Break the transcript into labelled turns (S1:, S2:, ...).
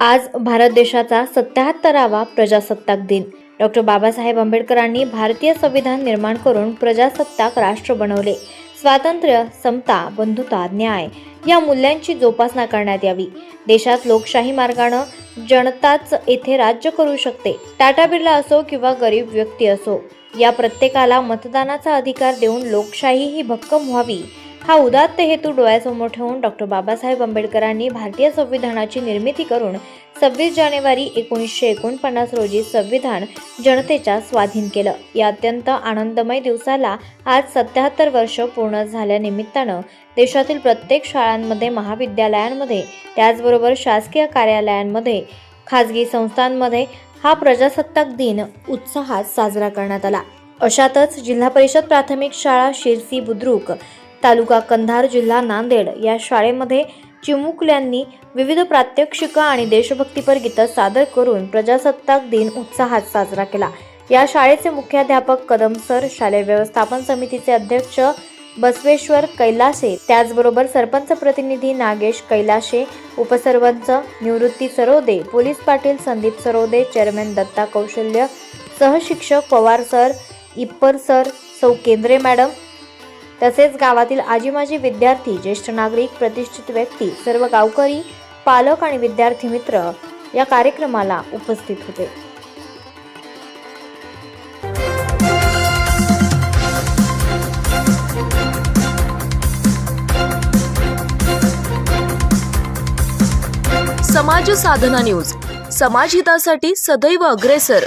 S1: आज भारत देशाचा सत्याहत्तरावा प्रजासत्ताक दिन. डॉक्टर बाबासाहेब आंबेडकरांनी भारतीय संविधान निर्माण करून प्रजासत्ताक राष्ट्र बनवले. स्वातंत्र्य समता बंधुता न्याय या मूल्यांची जोपासना करण्यात यावी. देशात लोकशाही मार्गानं जनताच येथे राज्य करू शकते. टाटा बिर्ला असो किंवा गरीब व्यक्ती असो या प्रत्येकाला मतदानाचा अधिकार देऊन लोकशाही ही भक्कम व्हावी. हा उदात्त हेतू डोळ्यासमोर ठेवून डॉक्टर बाबासाहेब आंबेडकरांनी भारतीय संविधानाची निर्मिती करून सव्वीस जानेवारी एकोणीसशे एकोणपन्नास रोजी संविधान जनतेच्या स्वाधीन केलं. या अत्यंत आनंदमय दिवसाला आज सत्याहत्तर वर्ष पूर्ण झाल्यानिमित्तानं देशातील प्रत्येक शाळांमध्ये महाविद्यालयांमध्ये त्याचबरोबर शासकीय कार्यालयांमध्ये खाजगी संस्थांमध्ये हा प्रजासत्ताक दिन उत्साहात साजरा करण्यात आला. अशातच जिल्हा परिषद प्राथमिक शाळा शिरसी बुद्रुक तालुका कंधार जिल्हा नांदेड या शाळेमध्ये चिमुकल्यांनी विविध प्रात्यक्षिकं आणि देशभक्तीपर गीतं सादर करून प्रजासत्ताक दिन उत्साहात साजरा केला. या शाळेचे मुख्याध्यापक कदम सर शालेय व्यवस्थापन समितीचे अध्यक्ष बसवेश्वर कैलासे त्याचबरोबर सरपंच प्रतिनिधी नागेश कैलाशे उपसरपंच निवृत्ती सरोदे पोलीस पाटील संदीप सरोदे चेअरमॅन दत्ता कौशल्य सहशिक्षक पवार सर इप्पर सर सौ केंद्रे मॅडम तसेच गावातील आजी माजी विद्यार्थी ज्येष्ठ नागरिक प्रतिष्ठित व्यक्ती सर्व गावकरी पालक आणि विद्यार्थी मित्र या कार्यक्रमाला उपस्थित होते.
S2: समाज साधना न्यूज. समाजहितासाठी सदैव अग्रेसर.